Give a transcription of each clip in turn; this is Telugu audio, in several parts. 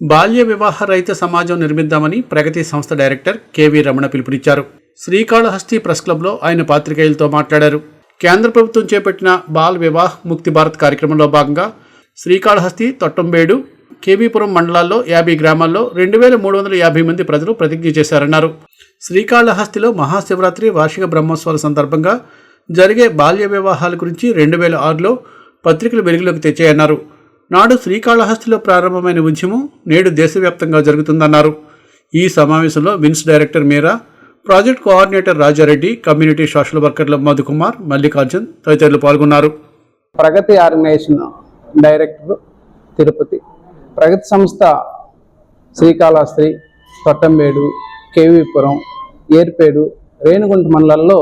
బాల్య వివాహ రహిత సమాజం నిర్మిద్దామని ప్రగతి సంస్థ డైరెక్టర్ కెవి రమణ పిలుపునిచ్చారు. శ్రీకాళహస్తి ప్రెస్ క్లబ్లో ఆయన పాత్రికేయులతో మాట్లాడారు. కేంద్ర ప్రభుత్వం చేపట్టిన బాల్ వివాహ్ ముక్తి భారత్ కార్యక్రమంలో భాగంగా శ్రీకాళహస్తి తొట్టంబేడు కేవీపురం మండలాల్లో యాభై గ్రామాల్లో రెండు వేల మూడు వందల యాభై మంది ప్రజలు ప్రతిజ్ఞ చేశారన్నారు. శ్రీకాళహస్తిలో మహాశివరాత్రి వార్షిక బ్రహ్మోత్సవాల సందర్భంగా జరిగే బాల్య వివాహాల గురించి రెండు వేల ఆరులో పత్రికలు వెలుగులోకి తెచ్చాయన్నారు. నాడు శ్రీకాళహస్తిలో ప్రారంభమైన ఉద్యమం నేడు దేశవ్యాప్తంగా జరుగుతుందన్నారు. ఈ సమావేశంలో wins director Meera project coordinator Rajareddy community social వర్కర్ల మధుకుమార్ మల్లికార్జున్ తదితరులు పాల్గొన్నారు. ప్రగతి ఆర్గనైజేషన్ డైరెక్టర్ తిరుపతి ప్రగతి సంస్థ శ్రీకాళహస్తి తొట్టంబేడు కేవీపురం ఏర్పేడు రేణుగుంట మండలాల్లో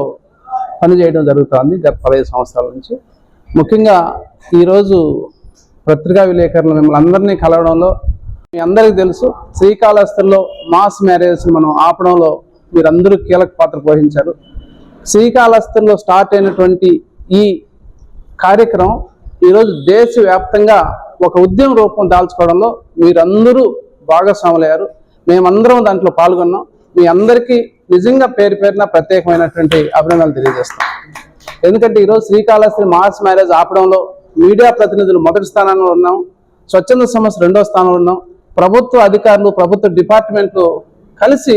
పనిచేయడం జరుగుతోంది గత పదహైదు సంవత్సరాల నుంచి. ముఖ్యంగా ఈరోజు పత్రికా విలేకరులు మిమ్మల్ని అందరినీ కలవడంలో మీ అందరికీ తెలుసు. శ్రీకాళహస్తిలో మాస్ మ్యారేజ్ మనం ఆపడంలో మీరందరూ కీలక పాత్ర పోషించారు. శ్రీకాళహస్తిలో స్టార్ట్ అయినటువంటి ఈ కార్యక్రమం ఈరోజు దేశవ్యాప్తంగా ఒక ఉద్యమ రూపం దాల్చుకోవడంలో మీరందరూ భాగస్వాములయ్యారు. మేమందరం దాంట్లో పాల్గొన్నాం. మీ అందరికీ నిజంగా పేరు పేరున ప్రత్యేకమైనటువంటి అభినందనలు తెలియజేస్తాం ఎందుకంటే ఈరోజు శ్రీకాళహస్తి మాస్ మ్యారేజ్ ఆపడంలో మీడియా ప్రతినిధులు మొదటి స్థానంలో ఉన్నాం. స్వచ్ఛంద సంస్థ రెండో స్థానంలో ఉన్నాం. ప్రభుత్వ అధికారులు ప్రభుత్వ డిపార్ట్మెంట్లు కలిసి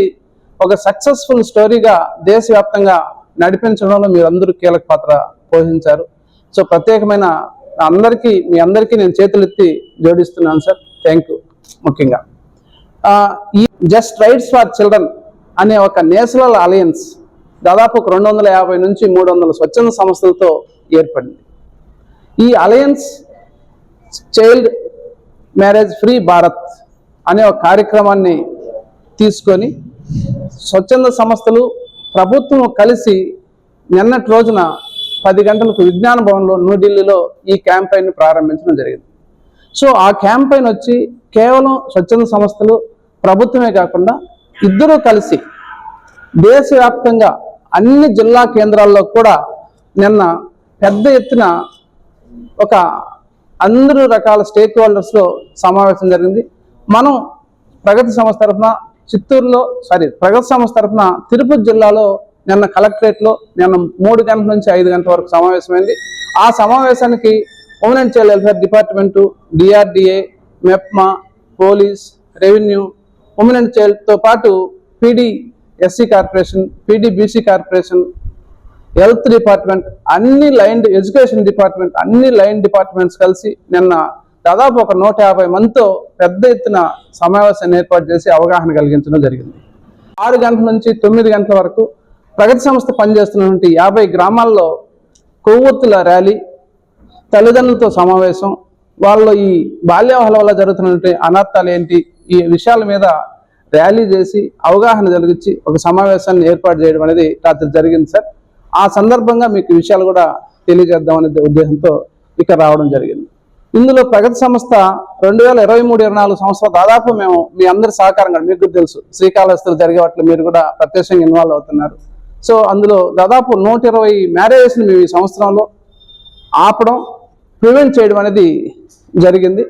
ఒక సక్సెస్ఫుల్ స్టోరీగా దేశవ్యాప్తంగా నడిపించడంలో మీరందరూ కీలక పాత్ర పోషించారు. సో ప్రత్యేకమైన అందరికీ మీ అందరికీ నేను చేతులెత్తి జోడిస్తున్నాను సార్. థ్యాంక్ యూ ముఖ్యంగా. ఈ జస్ట్ రైట్స్ ఫర్ చిల్డ్రన్ అనే ఒక నేషనల్ అలయన్స్ దాదాపు ఒక రెండు వందల యాభై నుంచి మూడు వందల స్వచ్ఛంద సంస్థలతో ఏర్పడింది. ఈ alliance child marriage free Bharat అనే ఒక కార్యక్రమాన్ని తీసుకొని స్వచ్ఛంద సంస్థలు ప్రభుత్వం కలిసి నిన్నటి రోజున పది గంటలకు విజ్ఞాన భవన్లో న్యూఢిల్లీలో ఈ క్యాంపెయిన్ ప్రారంభించడం జరిగింది. సో ఆ క్యాంపెయిన్ వచ్చి కేవలం స్వచ్ఛంద సంస్థలు ప్రభుత్వమే కాకుండా ఇద్దరూ కలిసి దేశవ్యాప్తంగా అన్ని జిల్లా కేంద్రాల్లో కూడా నిన్న పెద్ద ఎత్తున ఒక అందరూ రకాల స్టేక్ హోల్డర్స్లో సమావేశం జరిగింది. మనం ప్రగతి సంస్థ తరఫున చిత్తూరులో సారీ ప్రగతి సంస్థ తరఫున తిరుపతి జిల్లాలో నిన్న కలెక్టరేట్లో నిన్న మూడు గంటల నుంచి ఐదు గంటల వరకు సమావేశమైంది. ఆ సమావేశానికి women and child welfare department DRDA MEPMA police revenue women and చైల్డ్తో పాటు PD SC corporation PD BC corporation health department అన్ని లైన్ ఎడ్యుకేషన్ డిపార్ట్మెంట్ అన్ని లైన్ డిపార్ట్మెంట్స్ కలిసి నిన్న దాదాపు ఒక నూట యాభై మందితో పెద్ద ఎత్తున సమావేశాన్ని ఏర్పాటు చేసి అవగాహన కలిగించడం జరిగింది. ఆరు గంటల నుంచి తొమ్మిది గంటల వరకు ప్రగతి సంస్థ పనిచేస్తున్నటువంటి యాభై గ్రామాల్లో కొవ్వొత్తుల ర్యాలీ తల్లిదండ్రులతో సమావేశం వాళ్ళు ఈ బాల్యవహల వల్ల జరుగుతున్నటువంటి అనర్థాలు ఏంటి ఈ విషయాల మీద ర్యాలీ చేసి అవగాహన కలిగించి ఒక సమావేశాన్ని ఏర్పాటు చేయడం అనేది రాత్రి జరిగింది సార్. ఆ సందర్భంగా మీకు విషయాలు కూడా తెలియజేద్దామనే ఉద్దేశంతో ఇక్కడ రావడం జరిగింది. ఇందులో ప్రగతి సంస్థ రెండు వేల ఇరవై మూడు ఇరవై నాలుగు సంవత్సరాలు దాదాపు మేము మీ అందరి సహకారంగా మీకు తెలుసు. శ్రీకాళహస్తిలో జరిగే వాటిలో మీరు కూడా ప్రత్యక్షంగా ఇన్వాల్వ్ అవుతున్నారు. సో అందులో దాదాపు నూట ఇరవై మ్యారేజెస్ని మేము ఈ సంవత్సరంలో ఆపడం ప్రివెంట్ చేయడం అనేది జరిగింది.